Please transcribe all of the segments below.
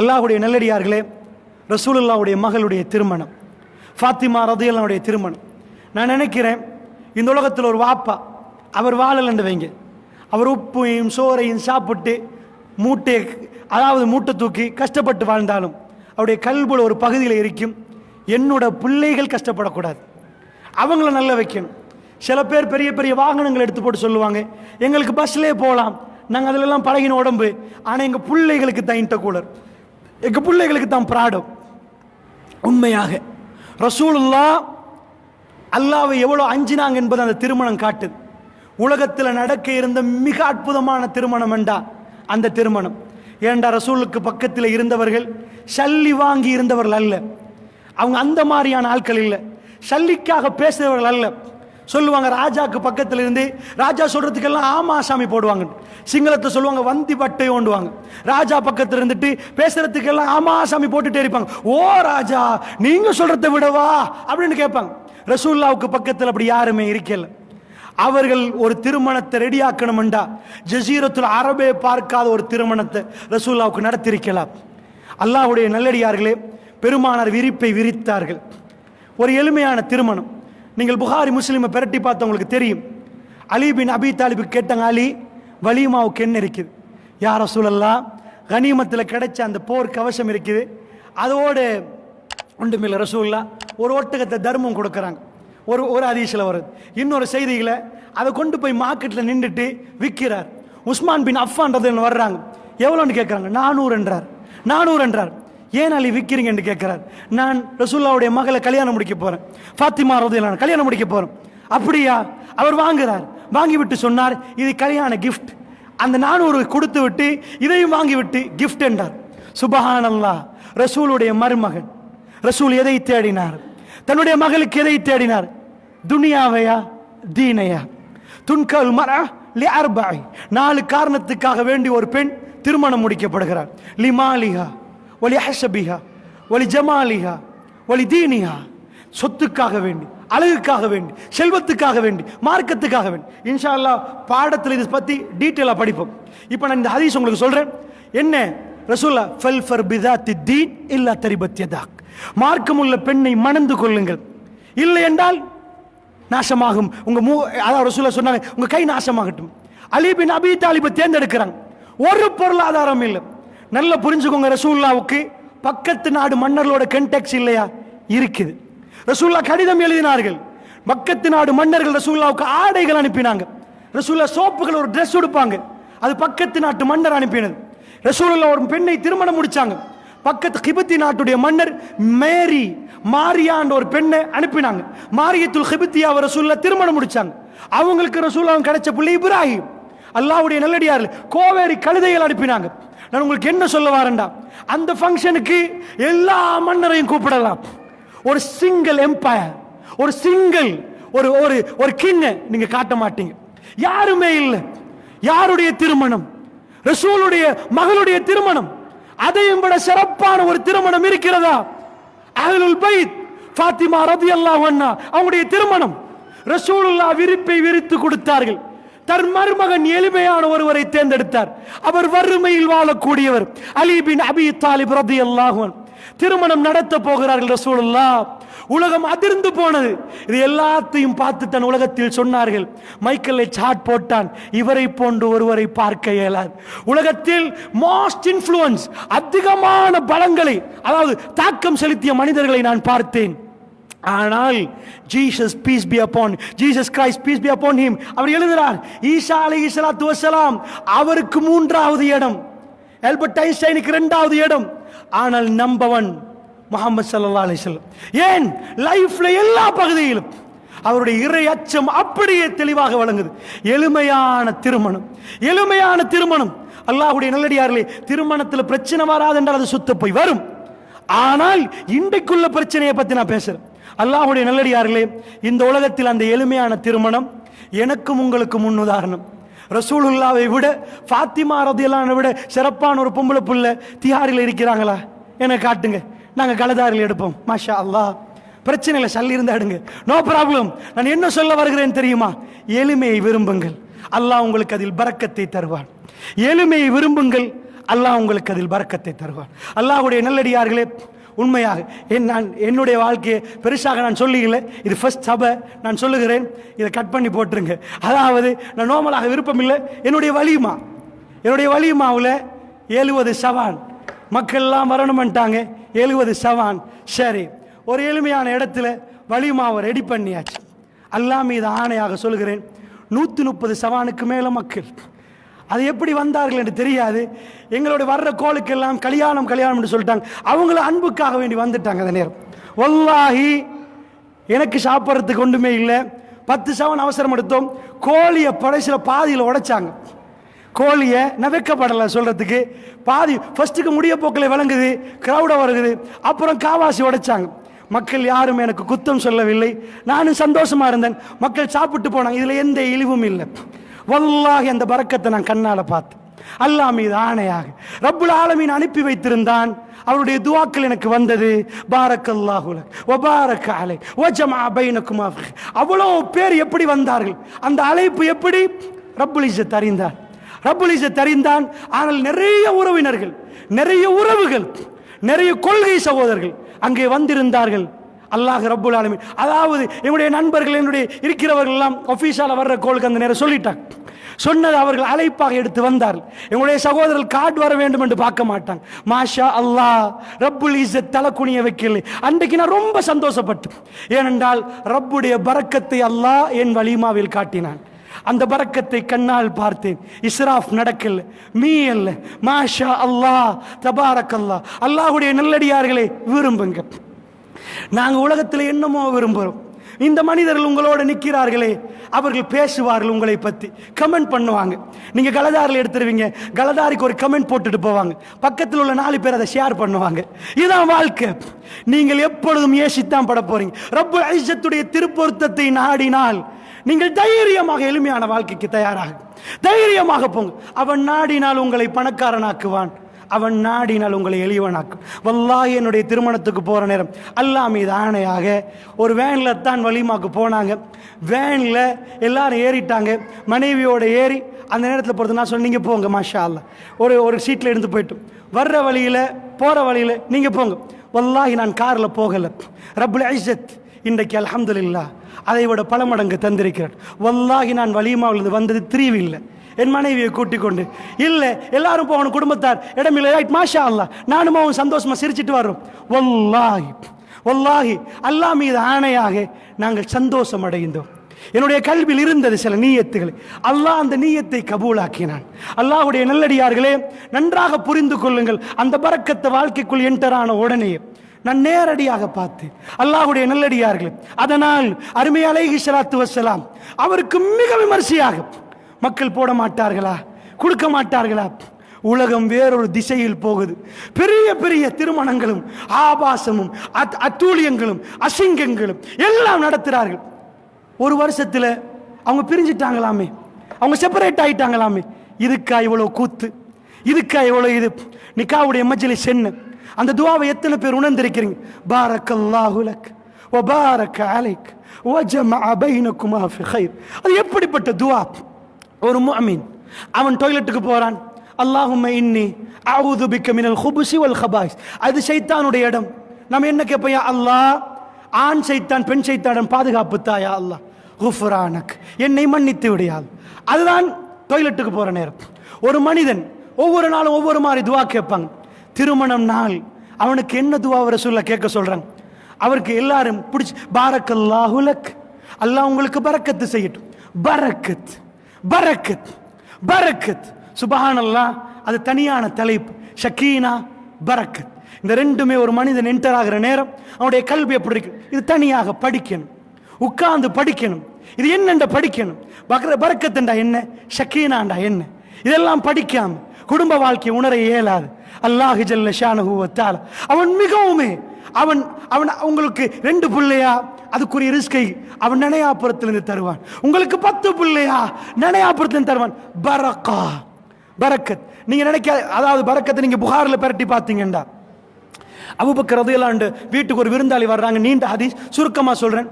அல்லாஹுடைய நல்லடியார்களே ரசூலுல்லாவுடைய மகளுடைய திருமணம் ஃபாத்திமா ரதியல்லாவுடைய திருமணம். நான் நினைக்கிறேன் இந்த உலகத்தில் ஒரு வாப்பா அவர் வாழலன்னு வைங்க அவர் உப்பையும் சோறையும் சாப்பிட்டு மூட்டை அதாவது மூட்டை தூக்கி கஷ்டப்பட்டு வாழ்ந்தாலும் அவருடைய கல்புல ஒரு பகுதியில் இருக்கும். என்னோட பிள்ளைகள் கஷ்டப்படக்கூடாது. அவங்கள நல்ல வைக்கணும். சில பேர் பெரிய பெரிய வாகனங்கள் எடுத்து போட்டு சொல்லுவாங்க எங்களுக்கு பஸ்லேயே போகலாம். நாங்கள் அதிலெல்லாம் பழகின உடம்பு ஆனால் எங்கள் பிள்ளைகளுக்கு தான் இன்டர்கூலர் எங்கள் பிள்ளைகளுக்கு தான் பிராடம். உண்மையாக. ரசூலுல்லா அல்லாவை எவ்வளோ அஞ்சினாங்க என்பது அந்த திருமணம் காட்டுது. உலகத்தில் நடக்க இருந்த மிக அற்புதமான திருமணம் என்றா அந்த திருமணம். ஏண்டா ரசூலுக்கு பக்கத்தில் இருந்தவர்கள் சல்லி வாங்கி இருந்தவர்கள் அல்ல. அவங்க அந்த மாதிரியான ஆட்கள் இல்லை. சல்லிக்காக பேசுகிறவர்கள் அல்ல. சொல்லுவாங்க ராஜாக்கு பக்கத்தில் இருந்து ராஜா சொல்றதுக்கெல்லாம் ஆமா சாமி போடுவாங்க. சிங்களத்தை சொல்லுவாங்க வந்தி பட்டை ஓண்டுவாங்க ராஜா பக்கத்தில் இருந்துட்டு பேசுறதுக்கெல்லாம் ஆமா சாமி போட்டுட்டே இருப்பாங்க. ஓ ராஜா நீங்க சொல்றதை விடவா? அப்படின்னு கேட்பாங்க. ரசூல்லாவுக்கு பக்கத்தில் அப்படி யாருமே இருக்கல. அவர்கள் ஒரு திருமணத்தை ரெடியாக்கணும்டா. ஜசீரத்தில் அரபே பார்க்காத ஒரு திருமணத்தை ரசூல்லாவுக்கு நடத்திருக்கலாம் அல்லாஹ்வுடைய நல்லடியார்களே பெருமானார் விரிப்பை விரித்தார்கள். ஒரு எளிமையான திருமணம். நீங்கள் புகாரி முஸ்லீமை பிரட்டி பார்த்தவங்களுக்கு தெரியும். அலி பின் அபி தாலிபுக்கு கேட்டாங்க அலி வலிமாவுக்கு என்ன இருக்குது? யார் சூழல்லாம் கனிமத்தில் கிடைச்ச அந்த போர் கவசம் இருக்குது. அதோடு ஒன்றுமில்ல ரசூல்லா ஒரு ஒட்டகத்தை தர்மம் கொடுக்குறாங்க. ஒரு ஒரு அதிசயில் வருது. இன்னொரு செய்திகளை அதை கொண்டு போய் மார்க்கெட்டில் நின்றுட்டு விற்கிறார் உஸ்மான் பின் அஃபான்றது வர்றாங்க. எவ்வளோன்னு கேட்குறாங்க? நானூறு என்றார். நானூறு என்றார். ஏன் அலி விற்கிறீங்கன்னு கேட்குறார். நான் ரசூல்லாவுடைய மகளை கல்யாணம் முடிக்க போகிறேன் ஃபாத்திமா ரதியலான கல்யாணம் முடிக்க போகிறோம் அப்படியா? அவர் வாங்குறார். வாங்கிவிட்டு சொன்னார் இது கல்யாண கிஃப்ட் அந்த நானூறு கொடுத்து விட்டு இதையும் வாங்கிவிட்டு கிஃப்ட் என்றார். சுபஹானல்லா ரசூலுடைய மருமகன். ரசூல் எதை தேடினார்? தன்னுடைய மகளுக்கு எதை தேடினார்? துனியாவையா? தீனையா? துன்கல் மரா லி அர்பாய் நாலு காரணத்துக்காக வேண்டி ஒரு பெண் திருமணம் முடிக்கப்படுகிறார். லிமாலிகா ஒலி ஹசபிஹா ஒலி ஜமாலிஹா ஒலி தீனிஹா சொத்துக்காக வேண்டி அழகுக்காக வேண்டி செல்வத்துக்காக வேண்டி மார்க்கத்துக்காக வேண்டி. இன்ஷா அல்லாஹ் பாடத்தில் இதை பற்றி டீட்டெயிலாக படிப்போம். இப்போ நான் இந்த ஹதீஸ் உங்களுக்கு சொல்கிறேன் என்ன? ரசூல்லா ஃபெல் ஃபர் பிதாத்தி தீன் இல்லா தரிபத்தியதாக் மார்க்கமுள்ள பெண்ணை மணந்து கொள்ளுங்கள். இல்லை என்றால் நாசமாகும். உங்கள் மூ அதாவது ரசூல்லா சொன்னாங்க உங்கள் கை நாசமாகட்டும். அலிபின் அபி தாலிபை தேர்ந்தெடுக்கிறாங்க. ஒரு பொருளாதாரம் இல்லை. நல்லா புரிஞ்சுக்கோங்க ரசூல்லாவுக்கு பக்கத்து நாடு மன்னர்களோட கென்டெக்ஸ் இல்லையா? இருக்குது. ரசூல்லா கடிதம் எழுதினார்கள். பக்கத்து நாடு மன்னர்கள் ரசூல்லாவுக்கு ஆடைகள் அனுப்பினாங்க. ரசூல்லா சோப்புகள் ஒரு ட்ரெஸ் உடுப்பாங்க. அது பக்கத்து நாட்டு மன்னர் அனுப்பினது. ரசூலுல்லா ஒரு பெண்ணை திருமணம் முடிச்சாங்க. பக்கத்து கிபத்தி நாட்டுடைய மன்னர் மேரி மாரியான்ற ஒரு பெண்ணை அனுப்பினாங்க. மாரியத்துல் கிபத்தியாவை ரசூல்லா திருமணம் முடிச்சாங்க. அவங்களுக்கு ரசூல்லாவும் கிடைச்ச பிள்ளை இப்ராஹிம். அல்லாவுடைய நல்லடியார்கள் கோவேரி கழுதைகள் அனுப்பினாங்க. நான் உங்களுக்கு என்ன சொல்ல வரேன்டா? அந்த ஃபங்க்ஷனுக்கு எல்லா மன்னரையும் கூப்பிடலாம். ஒரு சிங்கிள் எம்பையர் ஒரு சிங்கிள் ஒரு ஒரு ஒரு கிங்க நீங்க காட்ட மாட்டீங்க. யாருமே இல்லை. யாருடைய திருமணம்? ரசூலுடைய மகளுடைய திருமணம்? அதையும் விட சிறப்பான ஒரு திருமணம் இருக்கிறதா? அகலுல் பைத் ஃபாத்திமா ரதியல்லாஹு அன்ஹா அவங்களுடைய திருமணம். ரசூலுல்லா விரிப்பை விரித்து கொடுத்தார்கள். தன் மருமகன் எளிமையான ஒருவரை தேர்ந்தெடுத்தார். அவர் வறுமையில் வாழக்கூடியவர். அலிபின் அபி தாலிப் ரதி அல்லாஹன் திருமணம் நடத்த போகிறார்கள் ரசூலுல்லா. உலகம் அதிர்ந்து போனது. இது எல்லாத்தையும் பார்த்து தன் உலகத்தில் சொன்னார்கள். மைக்கேலை சாட் போட்டான். இவரை போன்று ஒருவரை பார்க்க இயலாது. உலகத்தில் மோஸ்ட் இன்ஃப்ளூயன்ஸ் அதிகமான பலங்களை அதாவது தாக்கம் செலுத்திய மனிதர்களை நான் பார்த்தேன். ஆனால் Jesus peace be upon Jesus Christ peace be upon him அவர் எழுதுகிறார் ஈசா அலைஹி ஈசலா துவசலாம் அவருக்கு மூன்றாவது இடம். ஆல்பர்ட் ஐன்ஸ்டைனுக்கு ரெண்டாவது இடம். ஆனால் நம்பவன் முகமது சல்லா அலிஸ்லம் ஏன்? லைஃப்ல எல்லா பகுதியிலும் அவருடைய இறை அச்சம் அப்படியே தெளிவாக வழங்குது எளிமையான திருமணம் எளிமையான திருமணம். அல்லாஹுடைய நல்லடியார்களே திருமணத்தில் பிரச்சனை வராது என்றால் அது சுத்த போய் வரும். ஆனால் இன்றைக்குள்ள பிரச்சனையை பத்தி நான் பேசுறேன். அல்லாஹுடைய நல்லடியார்களே இந்த உலகத்தில் அந்த எளிமையான திருமணம் எனக்கும் உங்களுக்கு முன்னுதாரணம். ரசூலுல்லாவை விட ஃபாத்திமா ரதியல்லானை விட சிறப்பான ஒரு பொம்பளை புள்ள திஹாரில் இருக்கிறாங்களா? எனக்கு காட்டுங்க. நாங்கள் கலதாரில் எடுப்போம். மாஷா அல்லாஹ். பிரச்சனைகளை சல்லி இருந்தாடுங்க நோ ப்ராப்ளம் நான் என்ன சொல்ல வருகிறேன் தெரியுமா? எளிமையை விரும்புங்கள். அல்லாஹ் உங்களுக்கு அதில் பறக்கத்தை தருவான். எளிமையை விரும்புங்கள். அல்லாஹ் உங்களுக்கு அதில் பறக்கத்தை தருவான். அல்லாஹுடைய நல்லடியார்களே உண்மையாக. என் நான் என்னுடைய வாழ்க்கையை பெருசாக நான் சொல்லிக்கல. இது ஃபர்ஸ்ட் சபை. நான் சொல்லுகிறேன். இதை கட் பண்ணி போட்டுருங்க. அதாவது நான் நோமலாக விருப்பம் இல்லை என்னுடைய வலியுமா? என்னுடைய வலியுமாவில் எழுபது சவான். மக்கள்லாம் வரணும்ட்டாங்க எழுபது சவான். சரி. ஒரு எளிமையான இடத்துல வலியுமாவை ரெடி பண்ணியாச்சு. அல்லாஹ் மீது ஆணையாக சொல்கிறேன் நூற்றி முப்பது சவானுக்கு மேலே மக்கள். அது எப்படி வந்தார்கள் என்று தெரியாது. எங்களுடைய வர்ற கோளுக்கெல்லாம் கல்யாணம் கல்யாணம் என்று சொல்லிட்டாங்க. அவங்கள அன்புக்காக வேண்டி வந்துட்டாங்க அந்த நேரம். ஒல்லாகி எனக்கு சாப்பிட்றதுக்கு ஒன்றுமே இல்லை. பத்து சவன் அவசரம் எடுத்தோம். கோழியை படைசில் பாதியில் உடைச்சாங்க. கோழியை நவைக்கப்படலை சொல்கிறதுக்கு பாதி ஃபர்ஸ்ட்டுக்கு முடிய போக்கில் விளங்குது க்ரௌடாக வருகுது. அப்புறம் காவாசி உடைச்சாங்க. மக்கள் யாரும் எனக்கு குத்தம் சொல்லவில்லை. நானும் சந்தோஷமாக இருந்தேன். மக்கள் சாப்பிட்டு போனாங்க. இதில் எந்த இழிவும் இல்லை. வல்லாஹி அந்த பறக்கத்தை நான் கண்ணால் பார்த்தேன். அல்லாஹ் மீது ஆணையாக. ரப்புல் ஆலமீன் அனுப்பி வைத்திருந்தான். அவருடைய துவாக்கள் எனக்கு வந்தது. பாரக்கல்லாஹுல ஒபாரக்க அலை. ஒஜமா பைனக்குமா அவ்வளோ பேர் எப்படி வந்தார்கள்? அந்த அழைப்பு எப்படி? ரப்புல் இஸ்ஸத் அறிந்தார் ரப்புல் அறிந்தான். ஆனால் நிறைய உறவினர்கள் நிறைய உறவுகள் நிறைய கொள்கை சகோதரர்கள் அங்கே வந்திருந்தார்கள். அல்லாஹ் ரப்புல் ஆலமீன். அதாவது என்னுடைய நண்பர்கள் என்னுடைய இருக்கிறவர்கள் எல்லாம் ஒஃபீஷியலாக வர்ற கோளுக்கு அந்த நேரம் சொல்லிட்டாங்க. சொன்னது அவர்கள் அழைப்பாக எடுத்து வந்தார் எங்களுடைய சகோதரர்கள் காட் வர வேண்டும் என்று பார்க்க மாட்டாங்க. மாஷா அல்லாஹ் ரப்புல் இஸ்ஸத் தலை குனிய வைக்கல. அன்றைக்கு நான் ரொம்ப சந்தோஷப்பட்டேன். ஏனென்றால் ரப்புடைய பறக்கத்தை அல்லாஹ் என் வலிமாவில் காட்டினான். அந்த பறக்கத்தை கண்ணால் பார்த்தேன். இஸ்ராஃப் நடக்கல மீ அல்ல மாஷா அல்லாஹ் தபாரக் அல்லாஹ் அல்லாஹுடைய நல்லடியார்களை விரும்புங்க நாங்கள் உலகத்தில் என்னமோ விரும்புகிறோம் இந்த மனிதர்கள் உங்களோட நிற்கிறார்களே அவர்கள் பேசுவார்கள் உங்களை பற்றி கமெண்ட் பண்ணுவாங்க. நீங்க கலதாரில் எடுத்துருவீங்க கலதாரிக்கு ஒரு கமெண்ட் போட்டுட்டு போவாங்க. பக்கத்தில் உள்ள நாலு பேர் அதை ஷேர் பண்ணுவாங்க. இதுதான் வாழ்க்கை. நீங்கள் எப்பொழுதும் ஏசித்தான் பட போறீங்க. ரப்பு ஐசத்துடைய திருப்பொருத்தத்தை நாடினால் நீங்கள் தைரியமாக எளிமையான வாழ்க்கைக்கு தயாராக. தைரியமாக போங்க. அவன் நாடினால் உங்களை பணக்காரனாக்குவான். அவன் நாடினால் உங்களை எளியவனாக்கும். வல்லாஹி என்னுடைய திருமணத்துக்கு போகிற நேரம் அல்லாஹ் மீது ஆணையாக ஒரு வேனில் தான் வலிமாக்கு போனாங்க. வேனில் எல்லாரும் ஏறிட்டாங்க. மனைவியோட ஏறி அந்த நேரத்தில் பொறுத்து நான் சொன்னீங்க போங்க மாஷா அல்ல ஒரு ஒரு சீட்டில் எடுத்து போயிட்டோம் வர்ற வழியில் போகிற வழியில் நீங்கள் போங்க. வல்லாஹி நான் காரில் போகலை. ரபுல் ஐசத் இன்றைக்கு அலமதுல்லா அதை விட பல மடங்கு தந்திருக்கிறார். வல்லாகி நான் வலிமாவில் வந்தது திரிவில்லை. என் மனைவியை கூட்டிக் கொண்டு இல்லை எல்லாரும் போகணும் குடும்பத்தார். இடமில்லை ரைட் மாஷா அல்லா நானும் அவன் சந்தோஷமா சிரிச்சிட்டு வர்றோம். வல்லாஹி வல்லாஹி அல்லாஹ் மீது ஆணையாக நாங்கள் சந்தோஷம் அடைந்தோம். என்னுடைய கல்வியில் இருந்தது சில நீயத்துகள். அல்லாஹ் அந்த நீயத்தை கபூலாக்கினான். அல்லாஹ்வுடைய நல்லடியார்களே நன்றாக புரிந்து கொள்ளுங்கள். அந்த பறக்கத்தை வாழ்க்கைக்குள் என்டரான உடனே நான் நேரடியாக பார்த்து அல்லாஹ்வுடைய நல்லடியார்கள் அதனால் அருமை அலைகி சலாத்து வசலாம் அவருக்கு மிக விமர்சையாக மக்கள் போட மாட்டார்களா? கொடுக்க மாட்டார்களா? உலகம் வேறொரு திசையில் போகுது. பெரிய பெரிய திருமணங்களும் ஆபாசமும் அத் அத்தூழியங்களும் அசிங்கங்களும் எல்லாம் நடத்துகிறார்கள் ஒரு வருஷத்தில் அவங்க பிரிஞ்சிட்டாங்களாமே. அவங்க செப்பரேட் ஆகிட்டாங்களாமே இதுக்கா இவ்வளோ கூத்து? இதுக்கா இவ்வளோ இது? நிக்காவுடைய மஜ்ஜலி சென்னு. அந்த துவாவை எத்தனை பேர் உணர்ந்திருக்கிறீங்க? பாரக்கல்லாஹுலக் ஒபாரக் அலைக் ஓ ஒஜமா பைனக்குமா ஃபி அது எப்படிப்பட்ட துவா? ஒரு மீன் அவன் டாய்லெட்டுக்கு போறான். அல்லாஹும் இன்னி அவுது பிக்க மினல் ஹுபுசி வல் ஹபாய்ஸ் அது சைத்தானுடைய இடம். நம்ம என்ன கேட்பையா அல்லாஹ் ஆண் சைத்தான் பெண் சைத்தானிடம் பாதுகாப்பு தாயா அல்லாஹ்? குஃபுரானக் என்னை மன்னித்து விடியால். அதுதான் டாய்லெட்டுக்கு போகிற நேரம். ஒரு மனிதன் ஒவ்வொரு நாளும் ஒவ்வொரு மாதிரி துவா கேட்பாங்க. திருமணம் நாள். அவனுக்கு என்ன துவா வர சொல்ல கேட்க சொல்கிறாங்க அவருக்கு எல்லாரும் பிடிச்சி பாரக்கல்லாஹுலக் அல்லாஹ் உங்களுக்கு பறக்கத்து செய்யட்டும். பறக்கத். பரக்கத் பரக்கத். சுபஹானல்லா அது தனியான தலைப்பு. ஷக்கீனா பரக்கத். இந்த ரெண்டுமே ஒரு மனிதன் என்டர் ஆகிற நேரம் அவனுடைய கல்வி எப்படி இருக்கு? இது தனியாக படிக்கணும். உட்கார்ந்து படிக்கணும். இது என்னண்ட படிக்கணும்? பக்ர பரக்கத்துண்டா என்ன? ஷக்கீனாண்டா என்ன? இதெல்லாம் படிக்காம குடும்ப வாழ்க்கையை உணர இயலாது. அல்லாஹு ஜல்ல ஷானு அவன் மிகவுமே அவன் அவன் உங்களுக்கு ரெண்டு பிள்ளையா அதுக்குரிய ரிஸ்கை அவன் நினையாப்புறத்திலிருந்து தருவான். உங்களுக்கு பத்து பிள்ளையா? நினையாப்புறத்திலிருந்து தருவான். பரக்கா. பரக்கத். நீங்க நினைக்க அதாவது பரக்கத்தை நீங்க புகாரில் பிரட்டி பார்த்தீங்கண்டா. அபுபக்கர் ரதையிலாண்டு வீட்டுக்கு ஒரு விருந்தாளி வர்றாங்க. நீண்ட ஹதீஸ். சுருக்கமாக சொல்கிறேன்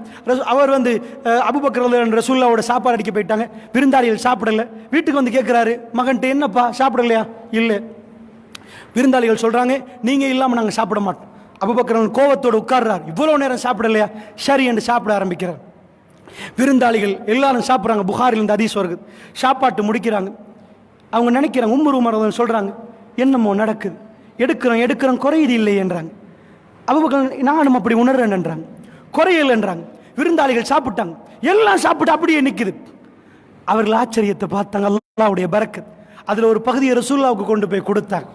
அவர் வந்து அபுபக்கர் அபூபக்கர் ரதையிலாண்டு ரசூல்லாவோட சாப்பாடு அடிக்க போயிட்டாங்க. விருந்தாளிகள் சாப்பிடல. வீட்டுக்கு வந்து கேட்குறாரு மகன்ட்டு என்னப்பா சாப்பிடலையா? இல்லை. விருந்தாளிகள் சொல்கிறாங்க நீங்கள் இல்லாமல் நாங்கள் சாப்பிட மாட்டோம். அபுபக்கர் கோவத்தோடு உட்கார்றார். இவ்வளவு நேரம் சாப்பிடலையா? சரி என்று சாப்பிட ஆரம்பிக்கிறார். விருந்தாளிகள் எல்லாரும் சாப்பிட்றாங்க. புகாரில் இந்த அதீஸ் வருது. சாப்பாட்டு முடிக்கிறாங்க. அவங்க நினைக்கிறாங்க உம்மர் உமர் சொல்கிறாங்க என்னமோ நடக்குது. எடுக்கிறோம் எடுக்கிறோம் குறையுது இல்லை என்றாங்க. அபுபக்கரன் நானும் அப்படி உணர்றேன்ன்றாங்க குறையலைன்றாங்க விருந்தாளிகள் சாப்பிட்டாங்க. எல்லாம் சாப்பிட்டு அப்படியே நிற்குது அவர்கள் ஆச்சரியத்தை பார்த்தாங்க. அல்லாவுடைய பறக்கத் அதில் ஒரு பகுதியை ரசூல்லாவுக்கு கொண்டு போய் கொடுத்தாங்க.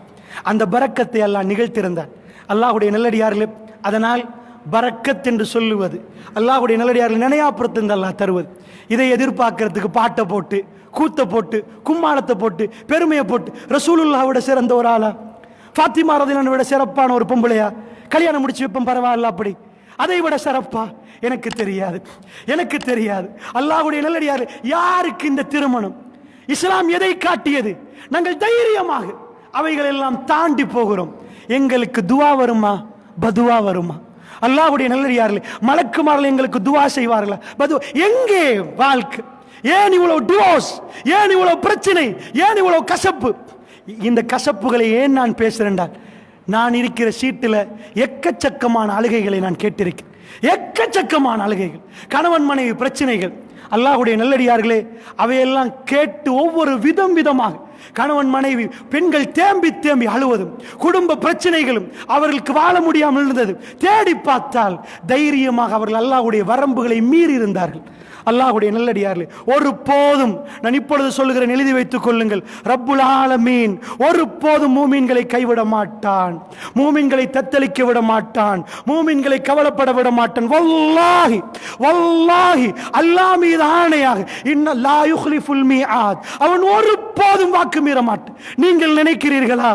அந்த பரக்கத்தை எல்லாம் நிகழ்த்திருந்தார் அல்லாஹுடைய நல்லடியார்களே அதனால் பறக்கத் என்று சொல்லுவது அல்லாஹுடைய நல்லடியார்கள் நினையாப்புறத்திலிருந்து அல்லாஹ் தருவது. இதை எதிர்பார்க்கறதுக்கு பாட்டை போட்டு கூத்தை போட்டு கும்மாளத்தை போட்டு பெருமையை போட்டு ரசூலுல்லாவோட சிறந்த ஒரு ஆளா? ஃபாத்திமா ரதிலான விட சிறப்பான ஒரு பொம்பளையா? கல்யாணம் முடிச்சு வைப்போம் பரவாயில்ல அப்படி. அதை விட சிறப்பா? எனக்கு தெரியாது. எனக்கு தெரியாது. அல்லாஹுடைய நல்லடியார் யாருக்கு இந்த திருமணம்? இஸ்லாம் எதை காட்டியது? நாங்கள் தைரியமாக அவைகள் எல்லாம் தாண்டி போகிறோம். எங்களுக்கு துவா வருமா? பதுவா வருமா? அல்லாஹ்வுடைய நல்லடியார்கள் மலக்குமார்கள் எங்களுக்கு துவா செய்வார்களா? பது எங்கே வாழ்க்கை? ஏன் இவ்வளவு டிவோர்ஸ் ஏன் இவ்வளவு பிரச்சனை? ஏன் இவ்வளவு கசப்பு? இந்த கசப்புகளை ஏன் நான் பேசுறேன்டால் நான் இருக்கிற சீட்டில் எக்கச்சக்கமான அழுகைகளை நான் கேட்டிருக்கேன். எக்கச்சக்கமான அழுகைகள் கணவன் மனைவி பிரச்சனைகள். அல்லாஹுடைய நல்லடியார்களே அவையெல்லாம் கேட்டு ஒவ்வொரு விதம் விதமாக கணவன் மனைவி பெண்கள் தேம்பி தேம்பி அழுவதும் குடும்ப பிரச்சனைகளும் அவர்களுக்கு வாழ முடியாமல் இருந்தது. தேடி பார்த்தால் தைரியமாக அவர்கள் அல்லாவுடைய வரம்புகளை மீறி இருந்தார்கள். அல்லாஹுடைய நல்லடியார்களே ஒரு போதும் நான் இப்பொழுது சொல்லுகிறேன் எழுதி வைத்துக் கொள்ளுங்கள். ரப்புல் ஆலமீன் ஒரு போதும் மூமீன்களை கைவிட மாட்டான். மூமீன்களை தத்தளிக்க விட மாட்டான். மூமீன்களை கவலைப்பட விட மாட்டான். வல்லாஹி வல்லாஹி அல்லாஹ் மீது ஆணையாக இன்ன லா யுஹ்லிஃபுல் மீஆத். அவன் ஒரு போதும் வாக்கு மீற மாட்டான். நீங்கள் நினைக்கிறீர்களா?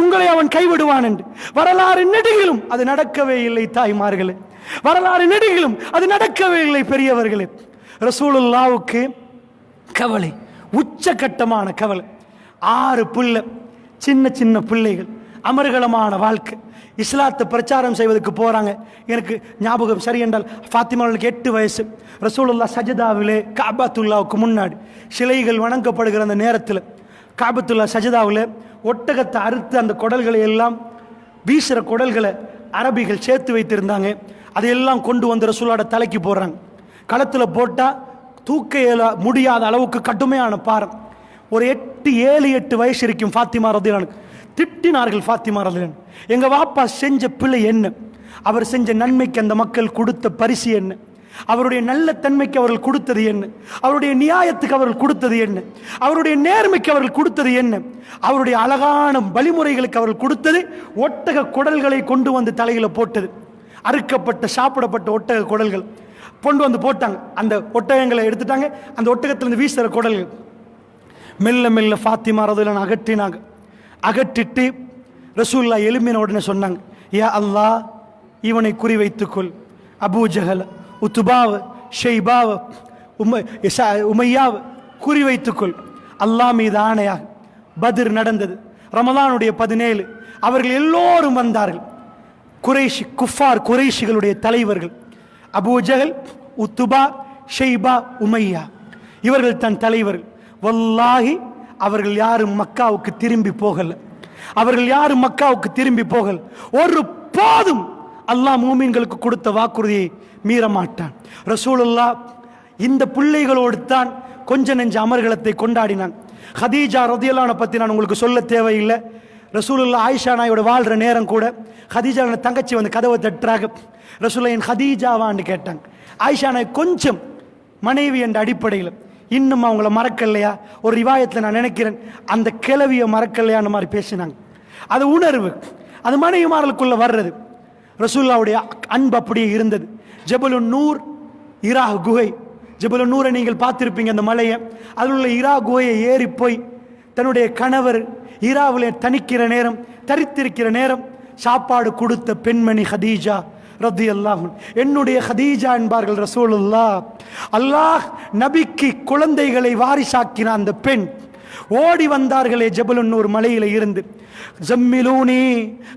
உங்களை அவன் கைவிடுவான் என்று. வரலாறு நெடுகிலும் அது நடக்கவே இல்லை தாய்மார்களே. வரலாறு நெடுகிலும் அது நடக்கவே இல்லை பெரியவர்களே. ரசூலுல்லாவுக்கு கவலை உச்சகட்டமான கவலை. ஆறு பிள்ளை சின்ன சின்ன பிள்ளைகள் அமர்கலமான வாழ்க்கை. இஸ்லாத்தை பிரச்சாரம் செய்வதற்கு போகிறாங்க எனக்கு ஞாபகம் சரி என்றால் ஃபாத்திமாவுக்கு எட்டு வயசு. ரசூலுல்லா சஜதாவிலே காபாத்துல்லாவுக்கு முன்னாடி சிலைகள் வணங்கப்படுகிற அந்த நேரத்தில் காபத்துல்லா சஜதாவில் ஒட்டகத்தை அறுத்து அந்த குடல்களை எல்லாம் வீசுகிற குடல்களை அரபிகள் சேர்த்து வைத்திருந்தாங்க. அதையெல்லாம் கொண்டு வந்து ரசூலோட தலைக்கு போடுறாங்க. களத்தில் போட்டால் தூக்க இயல முடியாத அளவுக்கு கடுமையான பாரம். ஒரு எட்டு ஏழு எட்டு வயசு இருக்கும் ஃபாத்திமா ரதிலானுக்கு திட்டினார்கள் ஃபாத்திமா ரதிலான். எங்கள் வாப்பா செஞ்ச பிள்ளை என்ன? அவர் செஞ்ச நன்மைக்கு அந்த மக்கள் கொடுத்த பரிசு என்ன? அவருடைய நல்ல தன்மைக்கு அவர்கள் கொடுத்தது என்ன? அவருடைய நியாயத்துக்கு அவர்கள் கொடுத்தது என்ன? அவருடைய நேர்மைக்கு அவர்கள் கொடுத்தது என்ன? அவருடைய அழகான வழிமுறைகளுக்கு அவர்கள் கொடுத்தது ஒட்டக குடல்களை கொண்டு வந்து தலையில் போட்டது. அறுக்கப்பட்ட சாப்பிடப்பட்ட ஒட்டக குடல்கள். கொண்டு வந்து போட்டாங்க. அந்த ஒட்டகங்களை எடுத்துட்டாங்க. அந்த ஒட்டகத்திலிருந்து வீசுகிற குடல்கள். மெல்ல மெல்ல ஃபாத்திமா ரதுலன் அகற்றினாங்க. அகற்றிட்டு ரசூல்லா எலும்பின உடனே சொன்னாங்க யா அல்லாஹ் இவனை குறிவைத்துக்கொள். அபூ ஜஹல் உத்துபாவ் ஷெய்பாவ் உமை உமையாவ் உமையாவ குறிவைத்துக்கொள். அல்லாஹ் மீது ஆணையாக பதிர் நடந்தது. ரமலானுடைய பதினேழு அவர்கள் எல்லோரும் வந்தார்கள். குறைஷி குஃபார் குறைஷிகளுடைய தலைவர்கள். அபூஜகல் உத்துபா ஷெய்பா உமையா. இவர்கள் தன் தலைவர்கள். வல்லாகி அவர்கள் யாரும் மக்காவுக்கு திரும்பி போகல. அவர்கள் யாரும் மக்காவுக்கு திரும்பி போகல். ஒரு போதும் அல்லாஹ் மூமின்களுக்கு கொடுத்த வாக்குறுதியை மீற மாட்டான் ரசூலுல்லா இந்த பிள்ளைகளோடு தான் கொஞ்ச நெஞ்ச அமர்கலத்தை கொண்டாடினான். ஹதீஜா ரதியல்லான பற்றி நான் உங்களுக்கு சொல்ல தேவையில்லை. ரசூலுல்லா ஆயிஷா நாயோட வாழ்கிற நேரம் கூட ஹதீஜா தங்கச்சி வந்து கதவை தட்டுறாங்க. ரசூல்லா என் ஹதீஜாவான்னு கேட்டாங்க. ஆயிஷா கொஞ்சம் மனைவி என்ற அடிப்படையில் இன்னும் அவங்கள மறக்கலையா? ஒரு ரிவாயத்தில் நான் நினைக்கிறேன். அந்த கிளவியை மறக்கலையான்னு மாதிரி பேசினாங்க. அது உணர்வு. அது மனைவிமார்களுக்குள்ள வர்றது. ரசூல்லாவுடைய அன்பு அப்படியே இருந்தது. ஜபலு நூர் இரா குகை. ஜபலு நூரை நீங்கள் பார்த்திருப்பீங்க அந்த மலையை. அதில் உள்ள இரா குகையை ஏறி போய் தன்னுடைய கணவர் இராவில் தணிக்கிற நேரம் தரித்திருக்கிற நேரம் சாப்பாடு கொடுத்த பெண்மணி ஹதீஜா ரத்தி அல்லாஹ் என்னுடைய ஹதீஜா என்பார்கள் ரசூலுல்லா அல்லாஹ் நபிக்கு குழந்தைகளை வாரிசாக்கின அந்த பெண். ஓடி வந்தார்களே ஜபலுன்னூர் மலையில இருந்து. ஜம்மிலூனி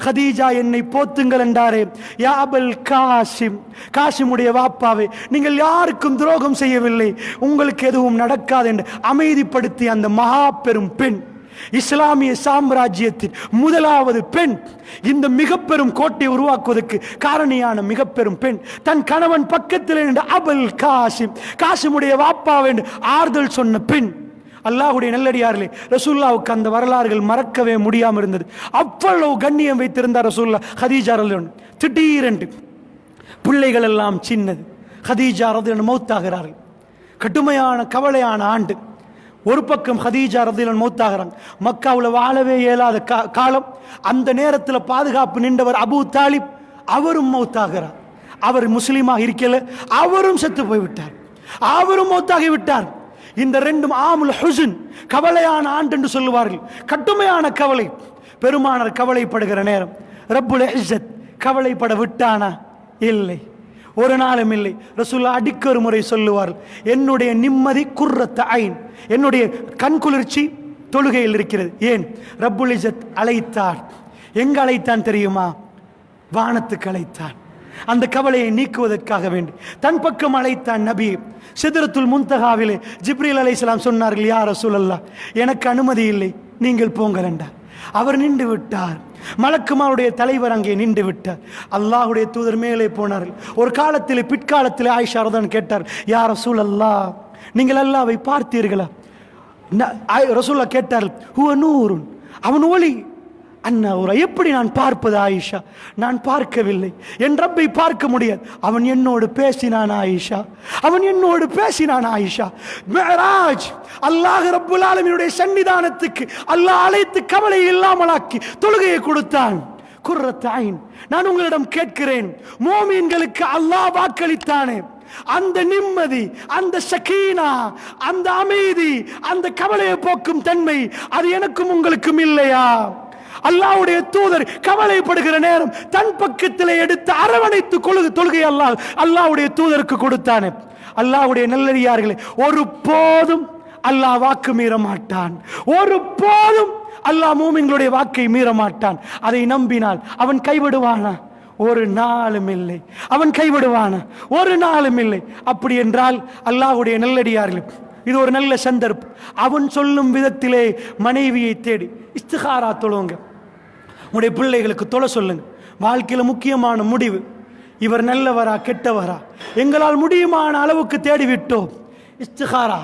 ஹதீஜா என்னை போத்துங்கள் என்றாரே. யாபல் காசிம். காசிமுடைய வாப்பாவே நீங்கள் யாருக்கும் துரோகம் செய்யவில்லை. உங்களுக்கு எதுவும் நடக்காது என்று அமைதிப்படுத்திய அந்த மகா பெரும் பெண். இஸ்லாமிய சாம்ராஜ்யத்தின் முதலாவது பெண் இந்த மிக பெரும் கோட்டை உருவாக்குவதற்கு காரணியான மிக பெரும் பெண். தன் கணவன் பக்கத்தில் நின்று அபுல் காசிம். காசிமுடைய வாப்பா என்று ஆறுதல் சொன்ன பெண். அல்லாஹுடைய நல்லடியார்களே ரசூல்லாவுக்கு அந்த வரலாறுகள் மறக்கவே முடியாமல் இருந்தது. அவ்வளவு கண்ணியம் வைத்திருந்தார் ரசூல்லா ஹதீஜா திடீரென்று பிள்ளைகள் எல்லாம் சின்னது. ஹதீஜா ரதிலன் மௌத்தாகிறார்கள். கடுமையான கவலையான ஆண்டு. ஒரு பக்கம் ஹதீஜா ரதிலன் மௌத்தாகிறாங்க. மக்காவில் வாழவே இயலாத கா- காலம். அந்த நேரத்தில் பாதுகாப்பு நின்றவர் அபூ தாலிப். அவரும் மௌத்தாகிறார். அவர் முஸ்லீமாக இருக்கல. அவரும் செத்து போய்விட்டார். அவரும் மௌத்தாகி விட்டார். இந்த ரெண்டும் ஆமுல் ஹுசன் கவலையான ஆண்டு என்று சொல்லுவார்கள். கட்டுமையான கவலை. பெருமானர் கவலைப்படுகிற நேரம். ரப்புல் இஸ்ஸத் கவலைப்பட விட்டானா? இல்லை. ஒரு நாளும் இல்லை. ரசூல்லா அடிக்க ஒரு முறை சொல்லுவார் என்னுடைய நிம்மதி குர்ரத்த ஐன் என்னுடைய கண் குளிர்ச்சி தொழுகையில் இருக்கிறது. ஏன்? ரப்புல் இஜத் அழைத்தார். எங்க அழைத்தான் தெரியுமா? வானத்துக்கு அழைத்தான் அந்த கவலையை நீக்குவதற்காக வேண்டி. தன் பக்கம் அழைத்தான் நபி. சிதறத்துல் முந்தகாவிலே ஜிப்ரீல் அலைஹிஸ்ஸலாம் சொன்னார்கள் யார் ரசூலல்லா எனக்கு அனுமதி இல்லை. நீங்கள் போங்கள் என்றார் அவர் நின்று விட்டார். மலக்குமாருடைய தலைவர் அங்கே நின்று விட்டார். அல்லாஹ்வுடைய தூதர் மேலே போனார்கள். ஒரு காலத்தில் பிற்காலத்தில் ஆயிஷா ரதான் கேட்டார் யார் ரசூல் அல்லாஹ் நீங்கள் அல்லாவை பார்த்தீர்களா? ந- ஆய்- ரசூல்லா கேட்டார்கள் ஹுவ நூறுன் அவன் ஒளி அண்ணா எப்படி நான் பார்ப்பது ஆயிஷா? நான் பார்க்கவில்லை. என் ரப்பை பார்க்க முடியாது. அவன் என்னோடு பேசினான் ஆயிஷா. அவன் என்னோடு பேசினான் ஆயிஷா. மேராஜ் அல்லாஹ் ரப்புல் ஆலமீனுடைய சன்னிதானத்துக்கு அல்லாஹ் அழைத்து கவலை இல்லாமலாக்கி தொழுகையை கொடுத்தான். குர்ரத்தாயின் நான் உங்களிடம் கேட்கிறேன். மோமீன்களுக்கு அல்லாஹ் வாக்களித்தானே. அந்த நிம்மதி அந்த சகீனா அந்த அமைதி அந்த கவலையை போக்கும் தன்மை அது எனக்கும் உங்களுக்கும் இல்லையா? அல்லாஹ்வுடைய தூதர் கவலைப்படுகிற நேரம் தன் பக்கத்தில் எடுத்து அரவணைத்து கொழுகு தொழுகை அல்லாஹ். அல்லாஹ்வுடைய தூதருக்கு கொடுத்தானே. அல்லாவுடைய நல்லடியார்களே ஒரு போதும் அல்லாஹ் வாக்கு மீற மாட்டான் ஒரு போதும் அல்லாஹ் மூமிங்களுடைய வாக்கை மீற மாட்டான் அதை நம்பினால் அவன் கைவிடுவானா? ஒரு நாளும் இல்லை. அவன் கைவிடுவானா? ஒரு நாளும் இல்லை. அப்படி என்றால் அல்லாஹ்வுடைய நல்லடியார்கள் இது ஒரு நல்ல சந்தர்ப்பம் அவன் சொல்லும் விதத்திலே மனைவியை தேடி. இஸ்திகாரா தொழுவுங்க உங்களுடைய பிள்ளைகளுக்கு தொலை சொல்லுங்க. வாழ்க்கையில் முக்கியமான முடிவு. இவர் நல்லவரா கெட்டவரா? எங்களால் முடியுமான அளவுக்கு தேடிவிட்டோம். இஸ்திகாரா.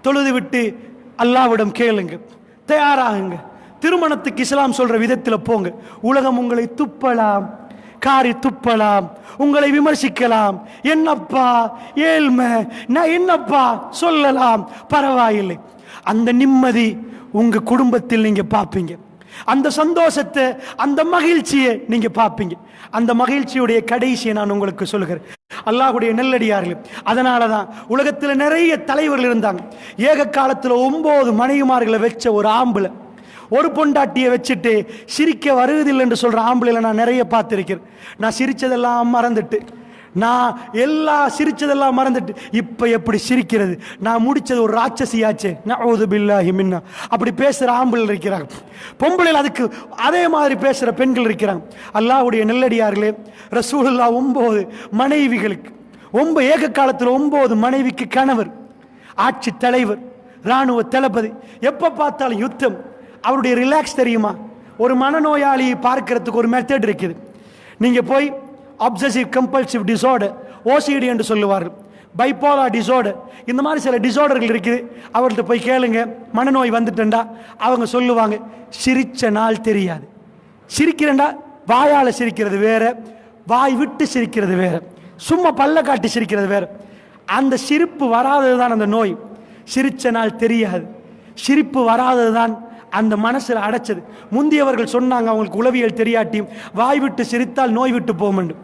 தொழுது விட்டு அல்லாவிடம் கேளுங்க. தயாராகுங்க. திருமணத்துக்கு இஸ்லாம் சொல்ற விதத்தில் போங்க. உலகம் உங்களை துப்பலாம். காரி துப்பலாம் உங்களை விமர்சிக்கலாம். என்னப்பா ஏழ்மை? நான் என்னப்பா சொல்லலாம்? பரவாயில்லை. அந்த நிம்மதி உங்க குடும்பத்தில் நீங்க பார்ப்பீங்க அந்த சந்தோஷத்தை அந்த மகிழ்ச்சியை நீங்க பார்ப்பீங்க அந்த மகிழ்ச்சியுடைய கடைசியை நான் உங்களுக்கு சொல்லுகிறேன். அல்லாஹுடைய நெல்லடியார்கள் அதனால தான் உலகத்தில் நிறைய தலைவர்கள் இருந்தாங்க. ஏக காலத்தில் ஒன்பது மனைவிமார்களை வச்ச ஒரு ஆம்பளை. ஒரு பொண்டாட்டியை வச்சுட்டு சிரிக்க வருவதில்லை என்று சொல்கிற ஆம்பளைல நான் நிறைய பார்த்துருக்கிறேன். நான் சிரிச்சதெல்லாம் மறந்துட்டு நான் எல்லா சிரிச்சதெல்லாம் மறந்துட்டு இப்போ எப்படி சிரிக்கிறது? நான் முடிச்சது ஒரு ராட்சசியாச்சே. நான் பில்லாஹி மின்னா. அப்படி பேசுகிற ஆம்பளை இருக்கிறாங்க. பொம்பளைகள் அதுக்கு அதே மாதிரி பேசுகிற பெண்கள் இருக்கிறாங்க. அல்லாஹ்வுடைய நெல்லடியார்களே ரசூலுல்லா ஒம்பது மனைவிகளுக்கு ஒம்ப ஏக காலத்தில் ஒம்பது மனைவிக்கு கணவர் ஆட்சி தலைவர் ராணுவ தளபதி எப்போ பார்த்தாலும் யுத்தம் அவருடைய ரிலாக்ஸ் தெரியுமா? ஒரு மனநோயாளியை பார்க்கறதுக்கு ஒரு மெத்தட் இருக்குது. நீங்கள் போய் அப்சசிவ் கம்பல்சிவ் டிசார்டர் ஓசிடி என்று சொல்லுவார்கள். பைப்போலா டிசார்டர் இந்த மாதிரி சில டிசார்டர்கள் இருக்குது. அவர்கிட்ட போய் கேளுங்க. மனநோய் வந்துட்டேன்டா. அவங்க சொல்லுவாங்க சிரிச்ச நாள் தெரியாது. சிரிக்கிறேன்டா. வாயால் சிரிக்கிறது வேற வாய் விட்டு சிரிக்கிறது வேற. சும்மா பல்ல காட்டி சிரிக்கிறது வேற. அந்த சிரிப்பு வராதது தான் அந்த நோய். சிரிச்ச நாள் தெரியாது. சிரிப்பு வராதது தான் அந்த மனசில் அடைச்சது. முந்தியவர்கள் சொன்னாங்க அவங்களுக்கு உளவியல் தெரியாட்டியும் வாய் விட்டு சிரித்தால் நோய் விட்டு போமண்டு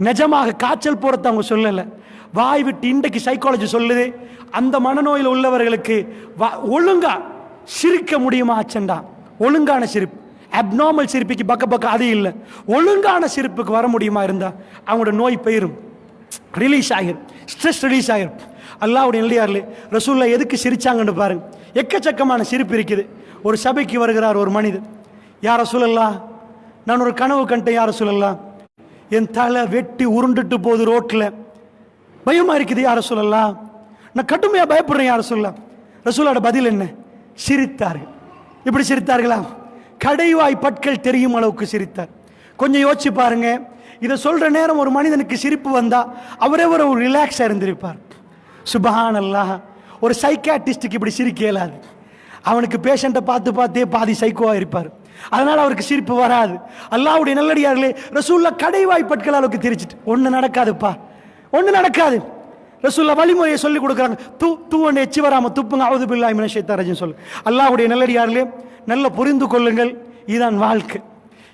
நிஜமாக காய்ச்சல் போகிறத அவங்க சொல்லலை. வாய் விட்டு இன்றைக்கு சைக்காலஜி சொல்லுது அந்த மனநோயில் உள்ளவர்களுக்கு வா- ஒழுங்கா சிரிக்க முடியுமா அச்சண்டா? ஒழுங்கான சிரிப்பு. அப்நார்மல் சிரிப்புக்கு பக்க பக்கம் அது இல்லை. ஒழுங்கான சிரிப்புக்கு வர முடியுமா இருந்தால் அவங்களோட நோய் போயிரும். ரிலீஸ் ஆகிரும் ஸ்ட்ரெஸ் ரிலீஸ் ஆகிரும் அல்லாவுடைய நிலையாரில் ரசூல்லா எதுக்கு சிரிச்சாங்கன்னு பாருங்க. எக்கச்சக்கமான சிரிப்பு இருக்குது. ஒரு சபைக்கு வருகிறார் ஒரு மனிதர் யார சொல்லலாம் நான் ஒரு கனவு கண்டேன் யார சொல்லலாம் என் தலை வெட்டி உருண்டுட்டு போகுது ரோட்டில் பயமாக இருக்குது யார சொல்லலாம் நான் கடுமையாக பயப்படுறேன் யார சொல்லலாம் ரசூலோட பதில் என்ன? சிரித்தார்கள். இப்படி சிரித்தார்களா? கடைவாய் பற்கள் தெரியும் அளவுக்கு சிரித்தார். கொஞ்சம் யோசிச்சு பாருங்க. இதை சொல்கிற நேரம் ஒரு மனிதனுக்கு சிரிப்பு வந்தால் அவரே ஒரு ரிலாக்ஸாக இருந்திருப்பார். சுபஹான் அல்லாஹ் ஒரு சைக்காட்டிஸ்டுக்கு இப்படி சிரிக்க இயலாது. அவனுக்கு பேஷண்ட்டை பார்த்து பார்த்தே பாதி சைக்கோவாக இருப்பார். அதனால் அவருக்கு சிரிப்பு வராது. அல்லாவுடைய நல்லடியார்களே ரசூல்லா கடைவாய் பற்கள் அளவுக்கு திரிச்சிட்டு ஒன்று நடக்காதுப்பா. ஒன்று நடக்காது. ரசூல்லா வழிமுறையை சொல்லி கொடுக்குறாங்க. தூ தூவண்டு எச்சி வராம துப்புங்க அவது பில்லாய் மினஷேத்தாரஜன் சொல்லு. அல்லாவுடைய நல்லடியார்களே நல்ல புரிந்து கொள்ளுங்கள். இதுதான் வாழ்க்கை.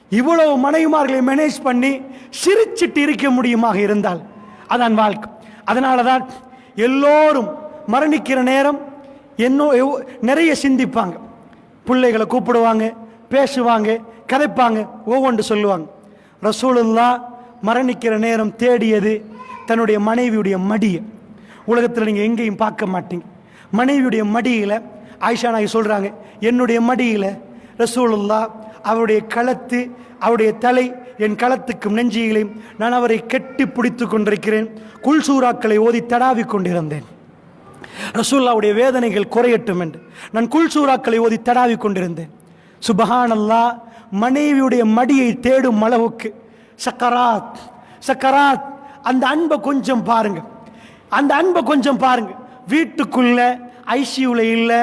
இவ்வளவு மனைவிமார்களை மேனேஜ் பண்ணி சிரிச்சிட்டு இருக்க முடியுமாக இருந்தால் அதான் வாழ்க்கை. அதனால தான் எல்லோரும் மரணிக்கிற நேரம் என்னோ நிறைய சிந்திப்பாங்க. பிள்ளைகளை கூப்பிடுவாங்க பேசுவாங்க கதைப்பாங்க ஒவ்வொன்று சொல்லுவாங்க. ரசூலுல்லா மரணிக்கிற நேரம் தேடியது தன்னுடைய மனைவியுடைய மடியை. உலகத்தில் நீங்கள் எங்கேயும் பார்க்க மாட்டீங்க. மனைவியுடைய மடியில் ஆயிஷா நாய் சொல்கிறாங்க என்னுடைய மடியில் ரசூலுல்லா அவருடைய களத்து அவருடைய தலை என் களத்துக்கும் நெஞ்சியிலையும் நான் அவரை கெட்டி பிடித்து கொண்டிருக்கிறேன். குல்சூராக்களை ஓதி தடாவிக் கொண்டிருந்தேன். ரசூல்லாவுடைய வேதனைகள் குறையட்டும் என்று. நான் குல்சூராக்களை ஓதி தடாவிக் கொண்டிருந்தேன். சுபஹானல்லா மனைவியுடைய மடியை தேடும் அளவுக்கு. சக்கராத் சக்கராத் அந்த அன்பை கொஞ்சம் பாருங்க. அந்த அன்பை கொஞ்சம் பாருங்க. வீட்டுக்குள்ள ஐசியூவில் இல்லை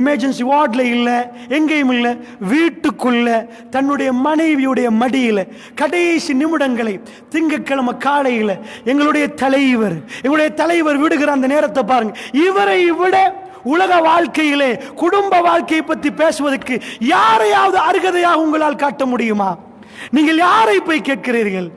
எமர்ஜென்சி வார்டில் இல்லை எங்கேயும் இல்லை வீட்டுக்குள்ளே தன்னுடைய மனைவியுடைய மடியில் கடைசி நிமிடங்களை திங்கட்கிழமை காலையில் எங்களுடைய தலைவர் எங்களுடைய தலைவர் விடுகிற அந்த நேரத்தை பாருங்கள் இவரை விட உலக வாழ்க்கையிலே குடும்ப வாழ்க்கையை பற்றி பேசுவதற்கு யாரையாவது அருகதையாக உங்களால் காட்ட முடியுமா? நீங்கள் யாரை போய் கேட்கிறீர்கள்?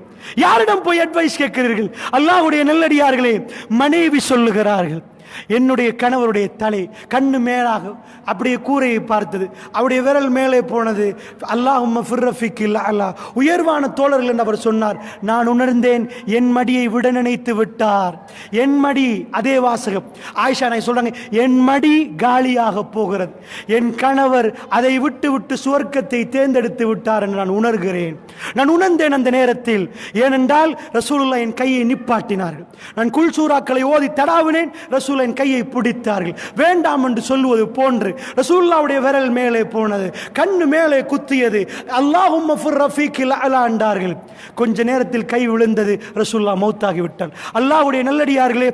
யாரிடம் போய் அட்வைஸ் கேட்கிறீர்கள்? அல்லாஹுடைய நல்லடியார்களே மனைவி சொல்லுகிறார்கள். என்னுடைய கணவருடைய தலை கண்ணு மேலாக அப்படியே கூரையை பார்த்தது. அவருடைய விரல் மேலே போனது. அல்லாஹும் ஃபிர்ரஃபிக் உயர்வான தோழர்கள் என்று அவர் சொன்னார். நான் உணர்ந்தேன் என் மடியை விட நினைத்து விட்டார். என் மடி அதே வாசகம். ஆயிஷா நான் சொல்றாங்க என் மடி காலியாக போகிறது. என் கணவர் அதை விட்டு விட்டு சுவர்க்கத்தை தேர்ந்தெடுத்து விட்டார் என்று நான் உணர்கிறேன். நான் உணர்ந்தேன் அந்த நேரத்தில். ஏனென்றால் ரசூலுல்லா என் கையை நிப்பாட்டினார்கள். நான் குல்சூராக்களை ஓதி தடாவினேன். ரசூல் ரசூலின் கையை பிடித்தார்கள். வேண்டாம் என்று சொல்லுவது போன்று ரசூல்லாவுடைய விரல் மேலே போனது. கண்ணு மேலே குத்தியது. அல்லாஹும் ரஃபீக்கில் அலாண்டார்கள் கொஞ்ச நேரத்தில் கை விழுந்தது ரசூல்லா மௌத்தாகி அல்லாஹுடைய அல்லாஹ்வுடைய நல்லடியார்களே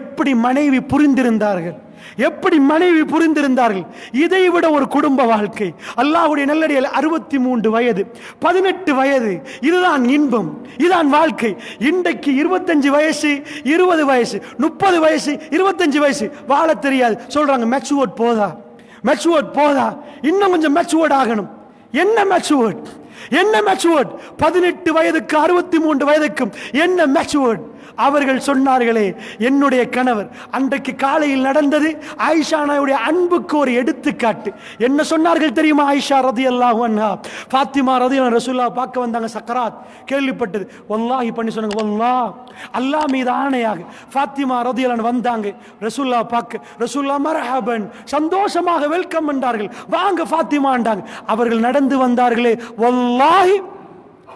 எப்படி மனைவி புரிந்திருந்தார்கள்? எப்படி மனைவி புரிந்திருந்தார்கள்? இதை விட ஒரு குடும்ப வாழ்க்கை. அல்லாஹ்வுடைய நல்லடியில் அறுபத்தி மூன்று வயது பதினெட்டு வயது. இதுதான் இன்பம் இதுதான் வாழ்க்கை. இன்றைக்கு இருபத்தஞ்சு வயசு இருபது வயசு முப்பது வயசு இருபத்தஞ்சு வயசு. வாழ தெரியாது. சொல்றாங்க மெச்சுவர்ட் போதா? மெச்சுவர்ட் போதா? இன்னும் கொஞ்சம் மெச்சுவர்ட் ஆகணும். என்ன மெச்சுவர்ட் என்ன மெச்சுவர்ட் பதினெட்டு வயதுக்கு அறுபத்தி மூன்று வயதுக்கும் என்ன மெச்சுவர்ட் அவர்கள் சொன்னார்களே என்னுடைய கணவர் அன்றைக்கு காலையில் நடந்தது ஆயிஷானாவுடைய அன்புக்கு ஒரு எடுத்துக்காட்டு. என்ன சொன்னார்கள் தெரியுமா ஆயிஷா ரதி அல்லாஹு அன்ஹா? ஃபாத்திமா ரதி ரசூல்லா பார்க்க வந்தாங்க சக்கராத். கேள்விப்பட்டது. ஒல்லாஹி பண்ணி சொன்னாங்க ஒல்லா அல்லாஹ் மீது ஆணையாக ஃபாத்திமா ரதி வந்தாங்க. ரசூல்லா பார்க்க ரசூல்லா மரஹபன் சந்தோஷமாக வெல்கம் என்றார்கள். வாங்க ஃபாத்திமாண்டாங்க அவர்கள் நடந்து வந்தார்களே ஒல்லாஹி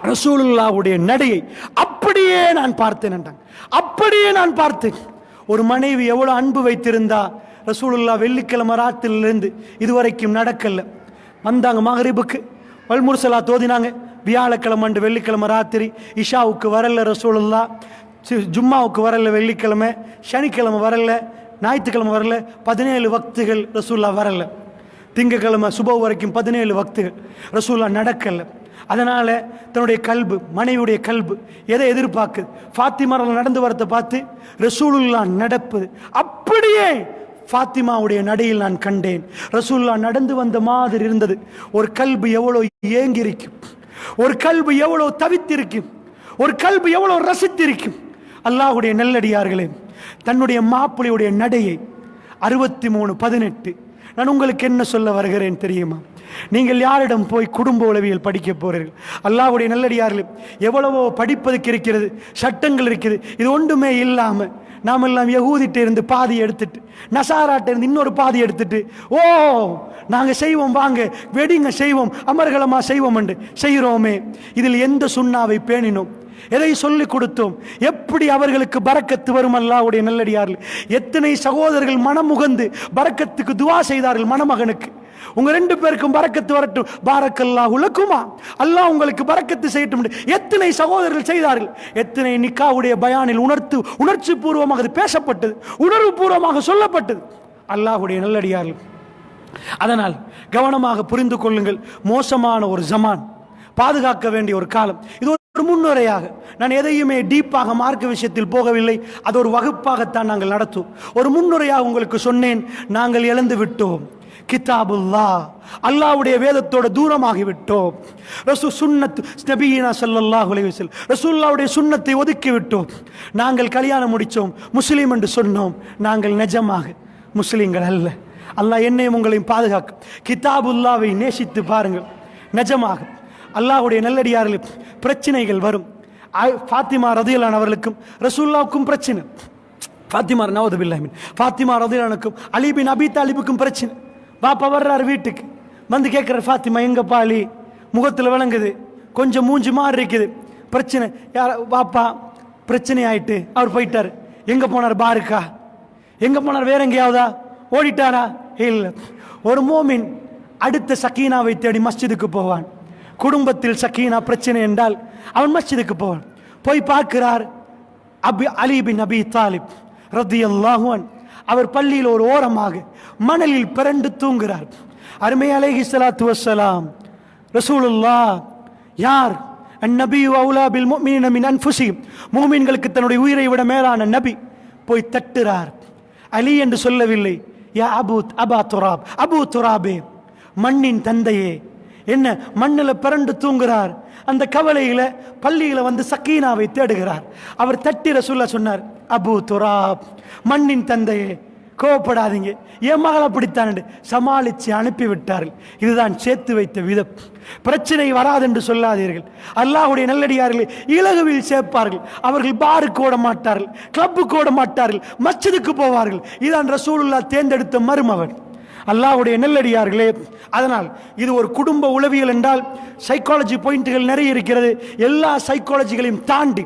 ரசூலுல்லாவுடைய நடையை அப்படியே நான் பார்த்தேன் என்றாங்க. அப்படியே நான் பார்த்தேன். ஒரு மனைவி எவ்வளோ அன்பு வைத்திருந்தா ரசூலுல்லா வெள்ளிக்கிழமை ராத்திலிருந்து இதுவரைக்கும் நடக்கல. வந்தாங்க மகரிபுக்கு வல்முர்சலா தோதினாங்க. வியாழக்கிழமை அண்டு வெள்ளிக்கிழமை ராத்திரி இஷாவுக்கு வரல ரசூலுல்லா. ஜும்மாவுக்கு வரல வெள்ளிக்கிழமை சனிக்கிழமை வரல ஞாயிற்றுக்கிழமை வரல பதினேழு வக்துகள் ரசூல்லா வரல. திங்கக்கிழமை சுப வரைக்கும் பதினேழு வக்துகள் ரசூல்லா நடக்கலை. அதனால தன்னுடைய கல்பு மனைவியுடைய கல்பு எதை எதிர்பார்க்குது? ஃபாத்திமா நடந்து வரத்தை பார்த்து ரசூலுல்லா நடப்பு. அப்படியே ஃபாத்திமாவுடைய நடையில் நான் கண்டேன். ரசூல்லா நடந்து வந்த மாதிரி இருந்தது. ஒரு கல்பு எவ்வளோ ஏங்கியிருக்கும். ஒரு கல்பு எவ்வளோ தவித்திருக்கும். ஒரு கல்பு எவ்வளோ ரசித்திருக்கும். அல்லாஹுடைய நெல்லடியார்களே தன்னுடைய மாப்பிள்ளையுடைய நடையை அறுபத்தி மூணு பதினெட்டு. நான் உங்களுக்கு என்ன சொல்ல வருகிறேன் தெரியுமா? நீங்கள் யாரிடம் போய் குடும்ப உளவியல் படிக்க போகிறீர்கள்? அல்லாவுடைய நல்லடியார்கள் எவ்வளவோ படிப்பதற்கு இருக்கிறது சட்டங்கள் இருக்குது. இது ஒன்றுமே இல்லாமல் நாம் எல்லாம் யகூதிட்ட இருந்து பாதி எடுத்துட்டு நசாராட்ட இருந்து இன்னொரு பாதி எடுத்துட்டு ஓ நாங்கள் செய்வோம் வாங்க வெடிங்க செய்வோம் அமர்கலமாக செய்வோம் என்று செய்கிறோமே. இதில் எந்த சுண்ணாவை பேணினோம்? எதை சொல்லிக் கொடுத்தோம்? எப்படி அவர்களுக்கு பரக்கத்து வரும் அல்லாவுடைய நல்லடியார்கள்? எத்தனை சகோதரர்கள் மனமுகந்து பறக்கத்துக்கு துவா செய்தார்கள் மணமகனுக்கு? உங்க ரெண்டு பேருக்கும் பறக்கத்து வரட்டும். பாரக்கல்லா உலக்குமா அல்லாஹ் உங்களுக்கு பறக்கத்து செய்யட்டும். எத்தனை சகோதரர்கள் செய்தார்கள்? எத்தனை நிக்காவுடைய பயானில் உணர்த்து உணர்ச்சி பூர்வமாக அது பேசப்பட்டது. உணர்வு பூர்வமாக சொல்லப்பட்டது. அல்லாஹ்வுடைய நல்லடியார்கள். அதனால் கவனமாக புரிந்து கொள்ளுங்கள். மோசமான ஒரு ஜமான். பாதுகாக்க வேண்டிய ஒரு காலம். இது ஒரு முன்னுரையாக. நான் எதையுமே டீப்பாக மார்க்க விஷயத்தில் போகவில்லை. அது ஒரு வகுப்பாகத்தான் நாங்கள் நடத்தும் ஒரு முன்னுரையாக உங்களுக்கு சொன்னேன். நாங்கள் இழந்து விட்டோம். கிதாபுல்லா அல்லாஹ்வுடைய வேதத்தோட தூரமாகிவிட்டோம். ரசு ரசூ சுன்னத் நபீனா ஸல்லல்லாஹு உலகில் ரசூல்லாவுடைய சுண்ணத்தை சுன்னத்தை நாங்கள் கல்யாணம் முடித்தோம் முஸ்லீம் என்று சொன்னோம். நாங்கள் நிஜமாக முஸ்லீம்கள் அல்ல. அல்லாஹ் என்னையும் உங்களையும் பாதுகாக்கும். கிதாபுல்லாவை நேசித்து பாருங்கள். நிஜமாக. அல்லாஹுடைய நல்லடியார்கள் பிரச்சனைகள் வரும். ஃபாத்திமா ரதியலான் அவர்களுக்கும் ரசூல்லாவுக்கும் பிரச்சனை. ஃபாத்திமா நவதுபில்லாமின் ஃபாத்திமா ரதியலானுக்கும் அலிபின் அபி தாலிபுக்கும் பிரச்சனை. பாப்பா வர்றாரு வீட்டுக்கு. வந்து கேட்குற ஃபாத்திமா எங்கே பாலி முகத்தில் விளங்குது. கொஞ்சம் மூஞ்சி மாறி இருக்குது. பிரச்சனை யார் பாப்பா பிரச்சனை ஆயிட்டு. அவர் போயிட்டார். எங்கே போனார் பாருக்கா? எங்கே போனார்? வேற எங்கேயாவதா? ஓடிட்டாரா? இல்லை. ஒரு மோமின் அடுத்த சக்கீனாவை தேடி மஸ்ஜிதுக்கு போவான். குடும்பத்தில் சக்கீனா பிரச்சனை என்றால் அவன் மஸ்ஜிதுக்கு போவான். போய் பார்க்கிறார் அபி அலி பின் அபி தாலிப் ரத்தியல்லாஹு அன். அவர் பள்ளியில் ஒரு ஓரமாக மணலில் பிறண்டு தூங்குகிறார். அருமை அலைஹி சலாத்து வசலாம் ரசூலுல்லாஹ் யார்? அந்நபி அவுலா பில் முஃமினீன மின் அன்ஃபுஸிஹிம் மூமீன்களுக்கு தன்னுடைய உயிரை விட மேலான நபி போய் தட்டுறார். அலி என்று சொல்லவில்லை. யா அபு அபா துராப். அபு துராபே மண்ணின் தந்தையே. என்ன? மண்ணில் பிறண்டு தூங்குறார் அந்த கவலையில் பள்ளியில் வந்து சக்கீனாவை தேடுகிறார். அவர் தட்டி ரசூல்லா சொன்னார் அபு துராப் மண்ணின் தந்தையே. கோவப்படாதீங்க. என் மகள் அப்படித்தான் சமாளித்து அனுப்பி விட்டார்கள் இதுதான் சேர்த்து வைத்த விதம். பிரச்சனை வராது என்று சொல்லாதீர்கள். அல்லாஹுடைய நல்லடியார்களே இலகுவில் சேர்ப்பார்கள். அவர்கள் பாருக்கு ஓட மாட்டார்கள் கிளப்புக்கு ஓட மாட்டார்கள் மஸ்ஜிதுக்கு போவார்கள். இதான் ரசூலுல்லா தேர்ந்தெடுத்த மருமவன் அல்லாஹுடைய நெல்லடியார்களே அதனால் இது ஒரு குடும்ப உளவியல் என்றால் சைக்காலஜி பாயிண்ட்டுகள் நிறைய இருக்கிறது. எல்லா சைக்காலஜிகளையும் தாண்டி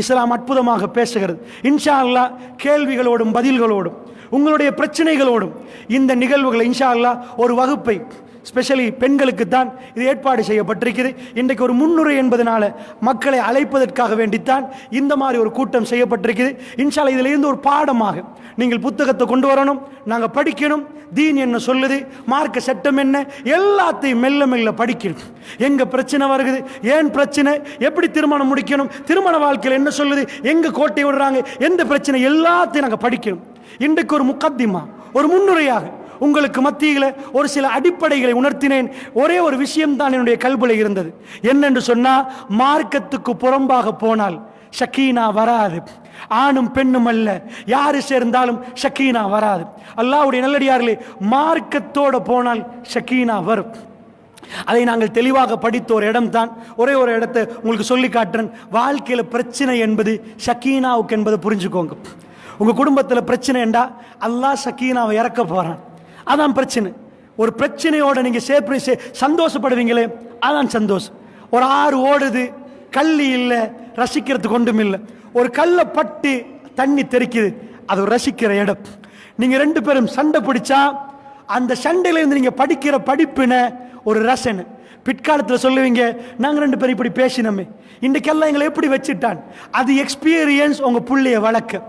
இஸ்லாம் அற்புதமாக பேசுகிறது. இன்ஷா அல்லாஹ் கேள்விகளோடும் பதில்களோடும். உங்களுடைய பிரச்சனைகளோடும் இந்த நிகழ்வுகளை இன்ஷா அல்லாஹ் ஒரு வகுப்பை ஸ்பெஷலி பெண்களுக்கு தான் இது ஏற்பாடு செய்யப்பட்டிருக்கிறது. இன்றைக்கு ஒரு முன்னுரை என்பதனால மக்களை அழைப்பதற்காக வேண்டித்தான் இந்த மாதிரி ஒரு கூட்டம் செய்யப்பட்டிருக்குது இன்ஷால இதிலிருந்து ஒரு பாடமாக நீங்கள் புத்தகத்தை கொண்டு வரணும். நாங்கள் படிக்கணும். தீன் என்ன சொல்லுது? மார்க்க சட்டம் என்ன? எல்லாத்தையும் மெல்ல மெல்ல படிக்கணும். எங்கே பிரச்சனை வருகுது? ஏன் பிரச்சனை? எப்படி திருமணம் முடிக்கணும்? திருமண வாழ்க்கையில் என்ன சொல்லுது? எங்கே கோட்டை விடுறாங்க? எந்த பிரச்சனை? எல்லாத்தையும் நாங்கள் படிக்கணும். இன்றைக்கு ஒரு முக்கத்திமா ஒரு முன்னுரையாக உங்களுக்கு மத்தியில் ஒரு சில அடிப்படைகளை உணர்த்தினேன். ஒரே ஒரு விஷயம்தான் என்னுடைய கல்வியில் இருந்தது. என்னென்று சொன்னால் மார்க்கத்துக்கு புறம்பாக போனால் ஷக்கீனா வராது. ஆணும் பெண்ணும் அல்ல. யாரு சேர்ந்தாலும் ஷக்கீனா வராது. அல்லாவுடைய நல்லடியார்களே மார்க்கத்தோட போனால் ஷக்கீனா வரும். அதை நாங்கள் தெளிவாக படித்த ஒரு இடம் தான் ஒரே ஒரு இடத்தை உங்களுக்கு சொல்லி காட்டுறேன். வாழ்க்கையில் பிரச்சனை என்பது ஷக்கீனாவுக்கு என்பதை புரிஞ்சுக்கோங்க. உங்கள் குடும்பத்தில் பிரச்சனை என்றா அல்லாஹ் ஷக்கீனாவை இறக்க போகிறான் அதான் பிரச்சனை. ஒரு பிரச்சனையோட நீங்கள் சேர்ப்பி சே சந்தோஷப்படுவீங்களே அதான் சந்தோஷம். ஒரு ஆறு ஓடுது கல் இல்லை ரசிக்கிறதுக்கு ஒன்றும் இல்லை. ஒரு கல்லை பட்டு தண்ணி தெறிக்குது அது ரசிக்கிற இடம். நீங்கள் ரெண்டு பேரும் சண்டை பிடிச்சா அந்த சண்டையிலேருந்து நீங்கள் படிக்கிற படிப்பின ஒரு ரசனை. பிற்காலத்தில் சொல்லுவீங்க நாங்கள் ரெண்டு பேரும் இப்படி பேசினோமே. இன்றைக்கெல்லாம் எங்களை எப்படி வச்சுட்டான்? அது எக்ஸ்பீரியன்ஸ் உங்கள் புள்ளைய வளர்க்க.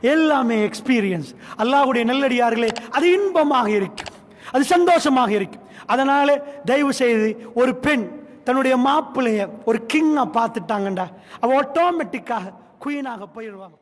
எல்லாமே எக்ஸ்பீரியன்ஸ் அல்லாஹுடைய நல்லடியார்களே அது இன்பமாக இருக்கும். அது சந்தோஷமாக இருக்கும். அதனால தயவு செய்து ஒரு பெண் தன்னுடைய மாப்பிள்ளைய ஒரு கிங்கா பார்த்துட்டாங்கண்டா அவ ஆட்டோமேட்டிக்காக குயினாக போயிடுவாங்க